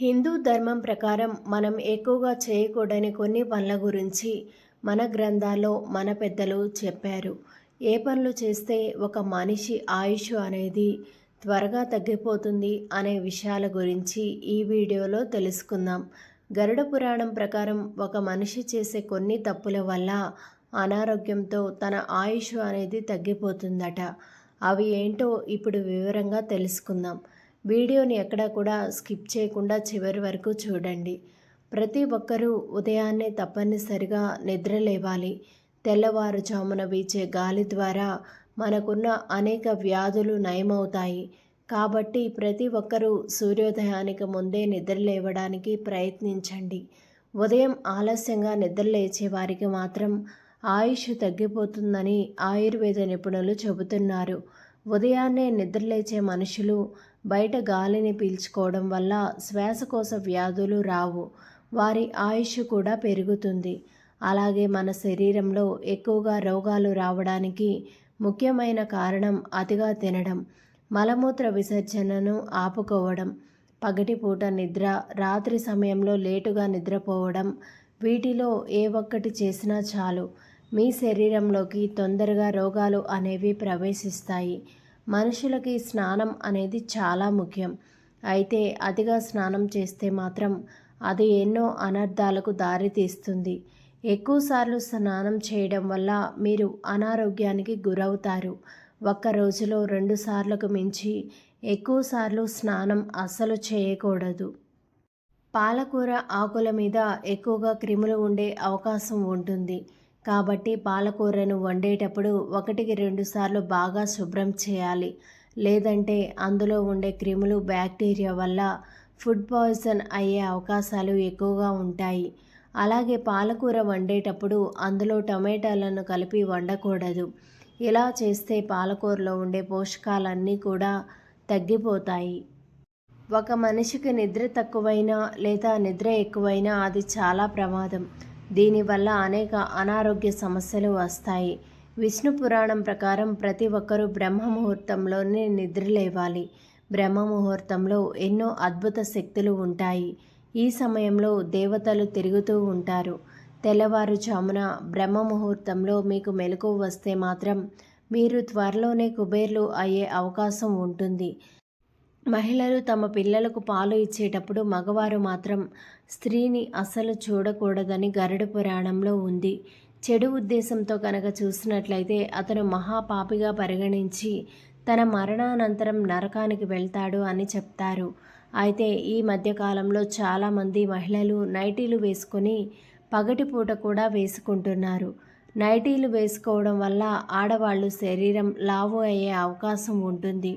హిందూ ధర్మం ప్రకారం మనం ఎక్కువగా చేయకూడని కొన్ని పనుల గురించి మన గ్రంథాల్లో మన పెద్దలు చెప్పారు. ఏ పనులు చేస్తే ఒక మనిషి ఆయుష్ అనేది త్వరగా తగ్గిపోతుంది అనే విషయాల గురించి ఈ వీడియోలో తెలుసుకుందాం. గరుడ పురాణం ప్రకారం ఒక మనిషి చేసే కొన్ని తప్పుల వల్ల అనారోగ్యంతో తన ఆయుష్ అనేది తగ్గిపోతుందట. అవి ఏంటో ఇప్పుడు వివరంగా తెలుసుకుందాం. వీడియోని ఎక్కడా కూడా స్కిప్ చేయకుండా చివరి వరకు చూడండి. ప్రతి ఒక్కరూ ఉదయాన్నే తప్పనిసరిగా నిద్ర లేవాలి. తెల్లవారుజామున వీచే గాలి ద్వారా మనకున్న అనేక వ్యాధులు నయమవుతాయి. కాబట్టి ప్రతి ఒక్కరూ సూర్యోదయానికి ముందే నిద్ర లేవడానికి ప్రయత్నించండి. ఉదయం ఆలస్యంగా నిద్ర లేచే వారికి మాత్రం ఆయుష్ తగ్గిపోతుందని ఆయుర్వేద నిపుణులు చెబుతున్నారు. ఉదయాన్నే నిద్రలేచే మనుషులు బయట గాలిని పీల్చుకోవడం వల్ల శ్వాసకోశ వ్యాధులు రావు. వారి ఆయుష్ కూడా పెరుగుతుంది. అలాగే మన శరీరంలో ఎక్కువగా రోగాలు రావడానికి ముఖ్యమైన కారణం అతిగా తినడం మలమూత్ర విసర్జనను ఆపుకోవడం పగటిపూట నిద్ర రాత్రి సమయంలో లేటుగా నిద్రపోవడం వీటిలో ఏ ఒక్కటి చేసినా చాలు. మీ శరీరంలోకి తొందరగా రోగాలు అనేవి ప్రవేశిస్తాయి. మనుషులకి స్నానం అనేది చాలా ముఖ్యం. అయితే అతిగా స్నానం చేస్తే మాత్రం అది ఎన్నో అనర్థాలకు దారితీస్తుంది ఎక్కువసార్లు స్నానం చేయడం వల్ల మీరు అనారోగ్యానికి గురవుతారు. ఒక్క రోజులో రెండు సార్లకు మించి ఎక్కువసార్లు స్నానం అస్సలు చేయకూడదు. పాలకూర ఆకుల మీద ఎక్కువగా క్రిములు ఉండే అవకాశం ఉంటుంది. కాబట్టి పాలకూరను వండేటప్పుడు ఒకటికి రెండు సార్లు బాగా శుభ్రం చేయాలి. లేదంటే అందులో ఉండే క్రిములు బ్యాక్టీరియా వల్ల ఫుడ్ పాయిజన్ అయ్యే అవకాశాలు ఎక్కువగా ఉంటాయి. అలాగే పాలకూర వండేటప్పుడు అందులో టమాటాలను కలిపి వండకూడదు. ఇలా చేస్తే పాలకూరలో ఉండే పోషకాలన్నీ కూడా తగ్గిపోతాయి. ఒక మనిషికి నిద్ర తక్కువైనా లేదా నిద్ర ఎక్కువైనా అది చాలా ప్రమాదం. దీనివల్ల అనేక అనారోగ్య సమస్యలు వస్తాయి. విష్ణు పురాణం ప్రకారం ప్రతి ఒక్కరూ బ్రహ్మ ముహూర్తంలోనే నిద్రలేవాలి. బ్రహ్మ ముహూర్తంలో ఎన్నో అద్భుత శక్తులు ఉంటాయి. ఈ సమయంలో దేవతలు తిరుగుతూ ఉంటారు. తెల్లవారుజామున బ్రహ్మ ముహూర్తంలో మీకు మెలకు వస్తే మాత్రం మీరు త్వరలోనే కుబేర్లు అయ్యే అవకాశం ఉంటుంది. మహిళలు తమ పిల్లలకు పాలు ఇచ్చేటప్పుడు మగవారు మాత్రం స్త్రీని అస్సలు చూడకూడదని గరుడ పురాణంలో ఉంది. చెడు ఉద్దేశంతో కనుక చూసినట్లయితే అతను మహాపాపిగా పరిగణించి తన మరణానంతరం నరకానికి వెళ్తాడు అని చెప్తారు. అయితే ఈ మధ్యకాలంలో చాలామంది మహిళలు నైటీలు వేసుకొని పగటిపూట కూడా వేసుకుంటున్నారు. నైటీలు వేసుకోవడం వల్ల ఆడవాళ్ళు శరీరం లావు అయ్యే అవకాశం ఉంటుంది.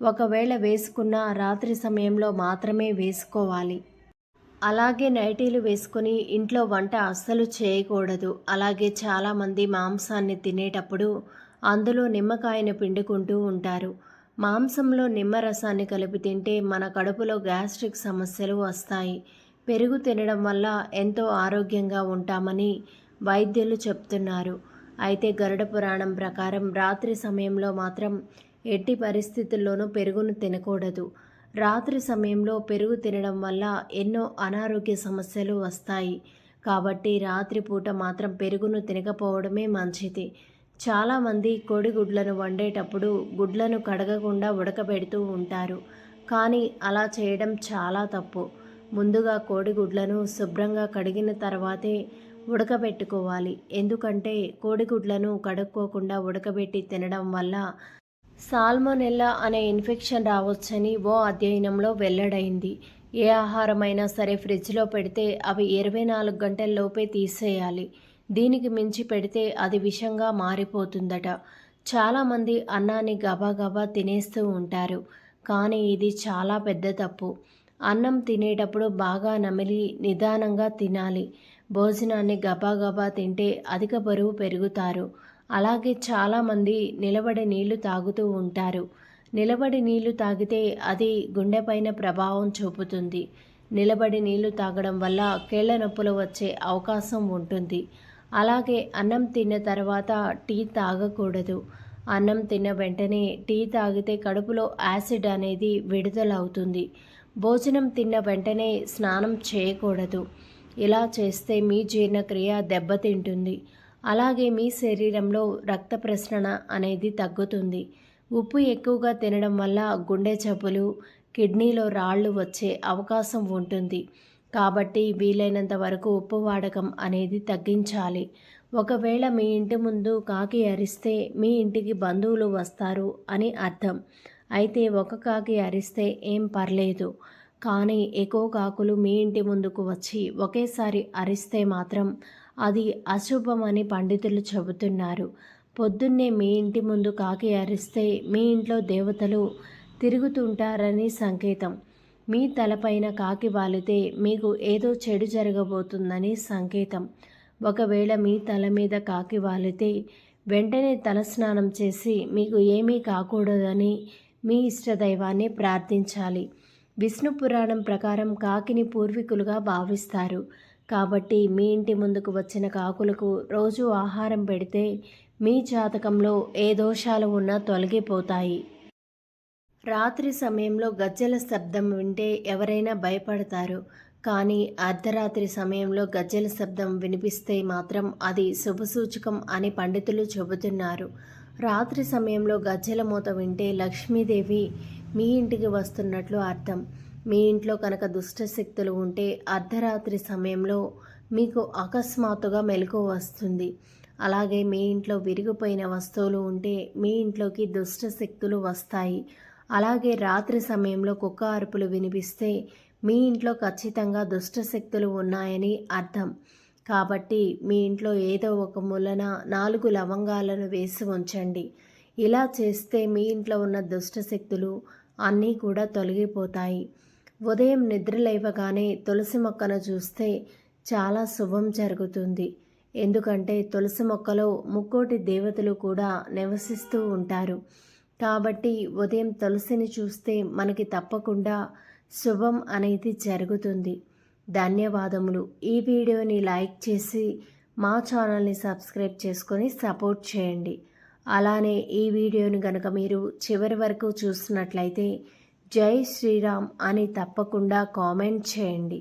ఒకవేళ వేసుకున్న రాత్రి సమయంలో మాత్రమే వేసుకోవాలి. అలాగే నైటీలు వేసుకొని ఇంట్లో వంట అస్సలు చేయకూడదు. అలాగే చాలామంది మాంసాన్ని తినేటప్పుడు అందులో నిమ్మకాయను పిండుకుంటూ ఉంటారు. మాంసంలో నిమ్మరసాన్ని కలిపి తింటే మన కడుపులో గ్యాస్ట్రిక్ సమస్యలు వస్తాయి. పెరుగు తినడం వల్ల ఎంతో ఆరోగ్యంగా ఉంటామని వైద్యులు చెప్తున్నారు. అయితే గరుడ పురాణం ప్రకారం రాత్రి సమయంలో మాత్రం ఎట్టి పరిస్థితుల్లోనూ పెరుగును తినకూడదు. రాత్రి సమయంలో పెరుగు తినడం వల్ల ఎన్నో అనారోగ్య సమస్యలు వస్తాయి. కాబట్టి రాత్రిపూట మాత్రం పెరుగును తినకపోవడమే మంచిది. చాలామంది కోడిగుడ్లను వండేటప్పుడు గుడ్లను కడగకుండా ఉడకబెడుతూ ఉంటారు. కానీ అలా చేయడం చాలా తప్పు. ముందుగా కోడిగుడ్లను శుభ్రంగా కడిగిన తర్వాతే ఉడకబెట్టుకోవాలి. ఎందుకంటే కోడిగుడ్లను కడుక్కోకుండా ఉడకబెట్టి తినడం వల్ల సాల్మోనెల్లా అనే ఇన్ఫెక్షన్ రావచ్చని ఓ అధ్యయనంలో వెల్లడైంది. ఏ ఆహారమైనా సరే ఫ్రిడ్జ్లో పెడితే అవి ఇరవై నాలుగు గంటల్లోపే తీసేయాలి. దీనికి మించి పెడితే అది విషంగా మారిపోతుందట. చాలామంది అన్నాన్ని గబాగబా తినేస్తూ ఉంటారు. కానీ ఇది చాలా పెద్ద తప్పు. అన్నం తినేటప్పుడు బాగా నమిలి నిదానంగా తినాలి. భోజనాన్ని గబాగబా తింటే అధిక బరువు పెరుగుతారు. అలాగే చాలామంది నిలబడి నీళ్ళు తాగుతూ ఉంటారు. నిలబడి నీళ్ళు తాగితే అది గుండెపైన ప్రభావం చూపుతుంది. నిలబడి నీళ్ళు తాగడం వల్ల కీళ్ళ నొప్పులు వచ్చే అవకాశం ఉంటుంది. అలాగే అన్నం తిన్న తర్వాత టీ తాగకూడదు. అన్నం తిన్న వెంటనే టీ తాగితే కడుపులో యాసిడ్ అనేది విడుదలవుతుంది. భోజనం తిన్న వెంటనే స్నానం చేయకూడదు. ఇలా చేస్తే మీ జీర్ణక్రియ దెబ్బతింటుంది. అలాగే మీ శరీరంలో రక్త ప్రసరణ అనేది తగ్గుతుంది. ఉప్పు ఎక్కువగా తినడం వల్ల గుండె జబ్బులు కిడ్నీలో రాళ్ళు వచ్చే అవకాశం ఉంటుంది. కాబట్టి వీలైనంత వరకు ఉప్పు వాడకం అనేది తగ్గించాలి. ఒకవేళ మీ ఇంటి ముందు కాకి అరిస్తే మీ ఇంటికి బంధువులు వస్తారు అని అర్థం. అయితే ఒక కాకి అరిస్తే ఏం పర్లేదు. కానీ ఎక్కువ కాకులు మీ ఇంటి ముందుకు వచ్చి ఒకేసారి అరిస్తే మాత్రం అది అశుభమని పండితులు చెబుతున్నారు. పొద్దున్నే మీ ఇంటి ముందు కాకి అరిస్తే మీ ఇంట్లో దేవతలు తిరుగుతుంటారని సంకేతం. మీ తలపైన కాకి వాలితే మీకు ఏదో చెడు జరగబోతుందని సంకేతం. ఒకవేళ మీ తల మీద కాకి వాలితే వెంటనే తలస్నానం చేసి మీకు ఏమీ కాకూడదని మీ ఇష్టదైవాన్ని ప్రార్థించాలి. విష్ణు పురాణం ప్రకారం కాకిని పూర్వీకులుగా భావిస్తారు. కాబట్టి మీ ఇంటి ముందుకు వచ్చిన కాకులకు రోజు ఆహారం పెడితే మీ జాతకంలో ఏ దోషాలు ఉన్నా తొలగిపోతాయి. రాత్రి సమయంలో గజ్జెల శబ్దం వింటే ఎవరైనా భయపడతారు. కానీ అర్ధరాత్రి సమయంలో గజ్జెల శబ్దం వినిపిస్తే మాత్రం అది శుభసూచకం అని పండితులు చెబుతున్నారు. రాత్రి సమయంలో గజ్జెల మూత వింటే లక్ష్మీదేవి మీ ఇంటికి వస్తున్నట్లు అర్థం. మీ ఇంట్లో కనుక దుష్ట శక్తులు ఉంటే అర్ధరాత్రి సమయంలో మీకు అకస్మాత్తుగా మెలకు వస్తుంది. అలాగే మీ ఇంట్లో విరిగిపోయిన వస్తువులు ఉంటే మీ ఇంట్లోకి దుష్ట శక్తులు వస్తాయి. అలాగే రాత్రి సమయంలో కుక్క అరుపులు వినిపిస్తే మీ ఇంట్లో ఖచ్చితంగా దుష్ట శక్తులు ఉన్నాయని అర్థం. కాబట్టి మీ ఇంట్లో ఏదో ఒక మూలన నాలుగు లవంగాలను వేసి ఉంచండి. ఇలా చేస్తే మీ ఇంట్లో ఉన్న దుష్ట శక్తులు అన్నీ కూడా తొలగిపోతాయి. ఉదయం నిద్ర లేవగానే తులసి మొక్కను చూస్తే చాలా శుభం జరుగుతుంది. ఎందుకంటే తులసి మొక్కలో ముక్కోటి దేవతలు కూడా నివసిస్తూ ఉంటారు. కాబట్టి ఉదయం తులసిని చూస్తే మనకి తప్పకుండా శుభం అనేది జరుగుతుంది. ధన్యవాదములు. ఈ వీడియోని లైక్ చేసి మా ఛానల్ని సబ్స్క్రైబ్ చేసుకొని సపోర్ట్ చేయండి. అలానే ఈ వీడియోని కనుక మీరు చివరి వరకు చూసినట్లయితే జై శ్రీరామ్ అని తప్పకుండా కామెంట్ చేయండి.